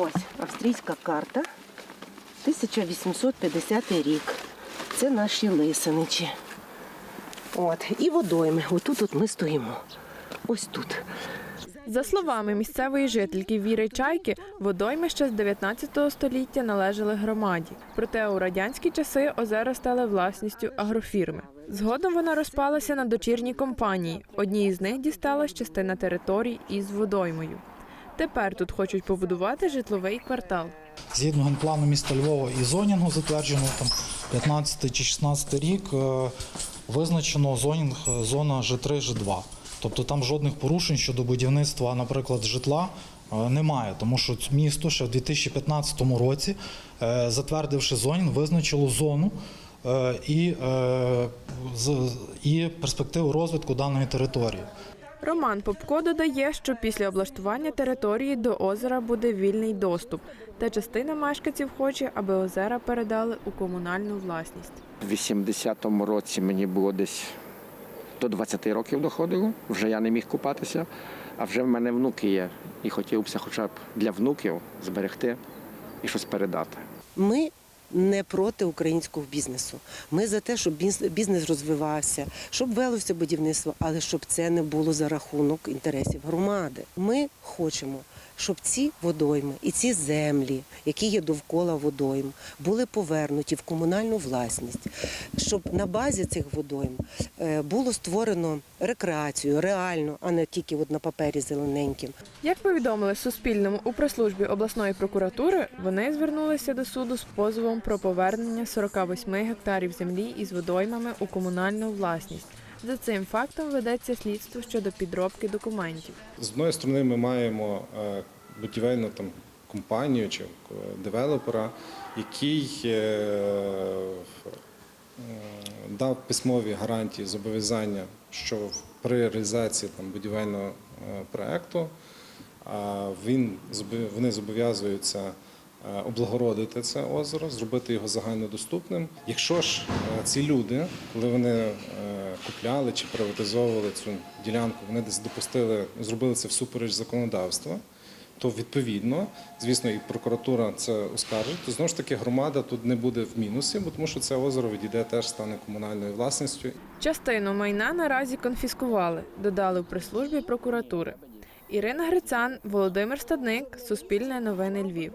Ось австрійська карта. 1850 рік. Це наші лисиничі. От. І водойми. Отут от ми стоїмо. Ось тут. За словами місцевої жительки Віри Чайки, водойми ще з 19 століття належали громаді. Проте у радянські часи озера стали власністю агрофірми. Згодом вона розпалася на дочірні компанії. Одній з них дісталась частина територій із водоймою. Тепер тут хочуть побудувати житловий квартал. Згідно генплану міста Львова і зонінгу, затвердженого там 15 чи 16 рік, е, визначено зонінг е, зона Ж3, Ж2. Тобто там жодних порушень щодо будівництва, наприклад, житла е, немає, тому що місто ще в 2015 році, затвердивши зонінг, визначило зону і, і перспективу розвитку даної території. Роман Попко додає, що після облаштування території до озера буде вільний доступ, та частина мешканців хоче, аби озера передали у комунальну власність. У 80-му році мені було десь до 20 років доходило. Вже я не міг купатися, а вже в мене внуки є. І хотілося хоча б для внуків зберегти і щось передати. Ми не проти українського бізнесу. Ми за те, щоб бізнес розвивався, щоб велося будівництво, але щоб це не було за рахунок інтересів громади. Ми хочемо, щоб ці водойми і ці землі, які є довкола водойм, були повернуті в комунальну власність, щоб на базі цих водойм е, було створено рекреацію реально, а не тільки от на папері зелененьким. Як повідомили Суспільному у прес-службі обласної прокуратури, вони звернулися до суду з позовом про повернення 48 гектарів землі із водоймами у комунальну власність. За цим фактом ведеться слідство щодо підробки документів. З одної сторони, ми маємо е, будівельну там компанію чи е, девелопера, який е, дав письмові гарантії зобов'язання, що при реалізації там будівельного проекту він вони зобов'язуються облагородити це озеро, зробити його загальнодоступним. Якщо ж е, ці люди, коли вони е, купляли чи приватизовували цю ділянку, вони десь допустили, зробили це всупереч законодавства, то відповідно, звісно, і прокуратура це оскаржить, то знову ж таки громада тут не буде в мінусі, бо тому що це озеро відійде теж стане комунальною власністю. Частину майна наразі конфіскували, додали в прес-службі прокуратури. Ірина Грицан, Володимир Стадник, Суспільне новини Львів.